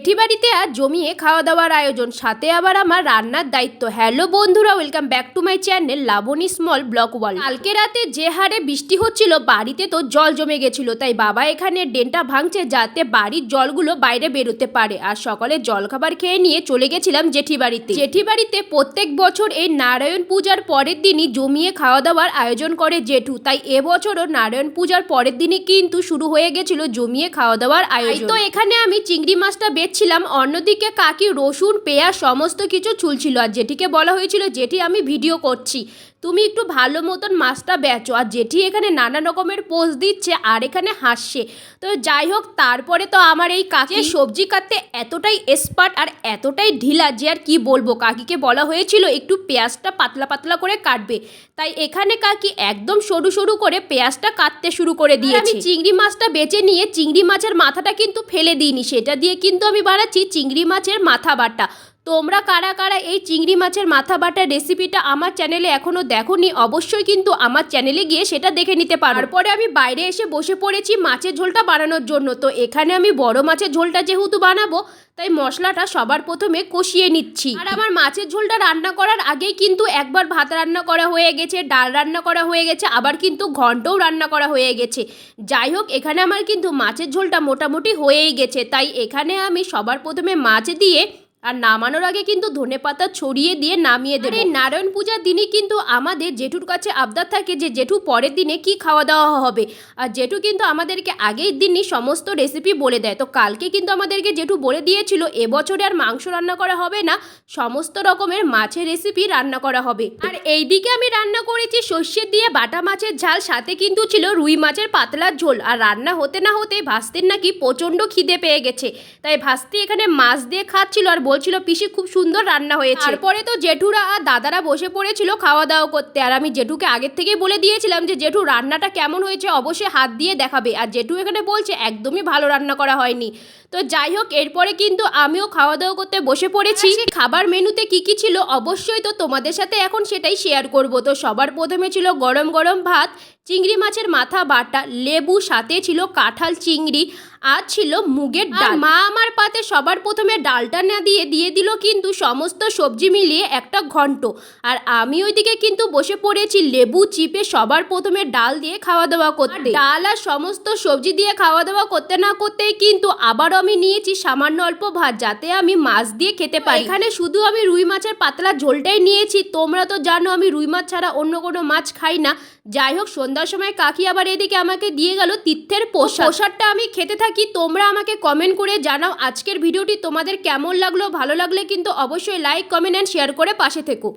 জেঠি বাড়িতে আর জমিয়ে খাওয়া দাওয়ার আয়োজন। সাথে আবার আমার রান্নার দায়িত্ব। হ্যালো বন্ধুরা, welcome back to my channel Laboni small block wall কালকে রাতে যে হারে বৃষ্টি হচ্ছিল, বাড়িতে তো জল জমে গেছিল, তাই বাবা এখানে ডেনটা ভাঙছে যাতে বাড়ির জলগুলো বাইরে বেরোতে পারে। আর সকালে জলখাবার খেয়ে নিয়ে চলে গেছিলাম জেঠি বাড়িতে জেঠি বাড়িতে প্রত্যেক বছর এই নারায়ণ পূজার পরের দিনই জমিয়ে খাওয়া দাওয়ার আয়োজন করে জেঠু। তাই এবছরও নারায়ণ পূজার পরের দিনই কিন্তু শুরু হয়ে গেছিল জমিয়ে খাওয়া দাওয়ার আয়োজন তো এখানে আমি চিংড়ি মাছটা বেচছিলাম অন্যদিকে কাকি রসুন, পেঁয়াজ, সমস্ত কিছু ছুলছিল আর যেটিকে বলা হয়েছিল, যেটি আমি ভিডিও করছি। তুমি একটু ভালো মতন মাছটা বেচো। আর জেঠি এখানে নানা রকমের পোজ দিচ্ছে আর এখানে হাসছে। তো যাই হোক তারপরে তো আমার এই কাকি সবজি কাটতে এতটাই এক্সপার্ট আর এতটাই ঢিলা যে আর কি বলব? কাকিকে বলা হয়েছিল একটু পেঁয়াজটা পাতলা পাতলা করে কাটবে। তাই এখানে কাকি একদম সরু সরু করে পেঁয়াজটা কাটতে শুরু করে দিয়েছে আমি চিংড়ি মাছটা বেছে নিয়ে চিংড়ি মাছের মাথাটা কিন্তু ফেলে দিইনি। সেটা দিয়ে কিন্তু আমি বানাচ্ছি চিংড়ি মাছের মাথা বাটা তোমরা কারা কারা এই চিংড়ি মাছের মাথা বাটার রেসিপিটা আমার চ্যানেলে এখনও দেখোনি, অবশ্যই কিন্তু আমার চ্যানেলে গিয়ে সেটা দেখে নিতে পারো। তারপরে আমি বাইরে এসে বসে পড়েছি মাছের ঝোলটা বানানোর জন্য। তো এখানে আমি বড় মাছের ঝোলটা যেহেতু বানাবো, তাই মশলাটা সবার প্রথমে কষিয়ে নিচ্ছি। আর আমার মাছের ঝোলটা রান্না করার আগেই কিন্তু একবার ভাত রান্না করা হয়ে গেছে, ডাল রান্না করা হয়ে গেছে, আবার কিন্তু ঘন্টও রান্না করা হয়ে গেছে। যাই হোক, এখানে আমার কিন্তু মাছের ঝোলটা মোটামুটি হয়েই গেছে। তাই এখানে আমি সবার প্রথমে মাছ দিয়ে আর নামানোর আগে কিন্তু ধনে পাতা ছড়িয়ে দিয়ে নামিয়ে দেবে। এই নারায়ণ পূজার দিনই কিন্তু আমাদের জেঠুর কাছে আবদার থাকে যে জেঠু পরের দিনে কি খাওয়া দাওয়া হবে। আর জেঠু কিন্তু আমাদেরকে আগের দিনই সমস্ত রেসিপি বলে দেয়। তো কালকে কিন্তু আমাদেরকে জেঠু বলে দিয়েছিল, এবছরে আর মাংস রান্না করা হবে না, সমস্ত রকমের মাছের রেসিপি রান্না করা হবে। আর এইদিকে আমি রান্না করেছি সর্ষে দিয়ে বাটা মাছের ঝাল, সাথে কিন্তু ছিল রুই মাছের পাতলার ঝোল। আর রান্না হতে না হতে ভাস্তির নাকি প্রচণ্ড খিদে পেয়ে গেছে। তাই ভাস্তি এখানে মাছ দিয়ে খাচ্ছিল আর বলছিল পিসি খুব সুন্দর রান্না হয়েছে। তারপরে তো জেঠুরা আর দাদারা বসে পড়েছিল খাওয়া দাওয়া করতে। আর আমি জেঠুকে আগের থেকেই বলে দিয়েছিলাম যে জেঠু রান্নাটা কেমন হয়েছে অবশ্যই হাত দিয়ে দেখাবে। আর জেঠু এখানে বলছে একদমই ভালো রান্না করা হয়নি। তো যাই হোক এরপরে কিন্তু আমিও খাওয়া দাওয়া করতে বসে পড়েছি। খাবার মেনুতে কি কি ছিল অবশ্যই তো তোমাদের সাথে এখন সেটাই শেয়ার করব। তো সবার প্রথমে ছিল গরম গরম ভাত চিংড়ি মাছের মাথা বাটা লেবু সাথে ছিল কাঁঠাল চিংড়ি। আর ছিল মুগের ডাল। মা আমার পাতে সবার প্রথমে ডালটা না দিয়ে দিয়ে দিল কিন্তু সমস্ত সবজি মিলিয়ে একটা ঘন্ট। আর আমি ওইদিকে কিন্তু বসে পড়েছি লেবু চিপে সবার প্রথমে ডাল দিয়ে খাওয়া দাওয়া করতে ডাল আর সমস্ত সবজি দিয়ে খাওয়া দাওয়া করতে না করতেই কিন্তু আবারও আমি নিয়েছি সামান্য অল্প ভাত যাতে আমি মাছ দিয়ে খেতে পারি। এখানে শুধু আমি রুই মাছের পাতলা ঝোলটাই নিয়েছি। তোমরা তো জানো আমি রুই মাছ ছাড়া অন্য কোনো মাছ খাই না। যাই হোক সন্ধ্যার সময় কাকি আবার এদিকে আমাকে দিয়ে গেল তীর্থের প্রসাদ। প্রসাদটা আমি খেতে থাকি তোমরা আমাকে কমেন্ট করে জানাও আজকের ভিডিওটি তোমাদের কেমন লাগল, ভালো লাগলে কিন্তু অবশ্যই লাইক কমেন্ট অ্যান্ড শেয়ার করে পাশে থেকো।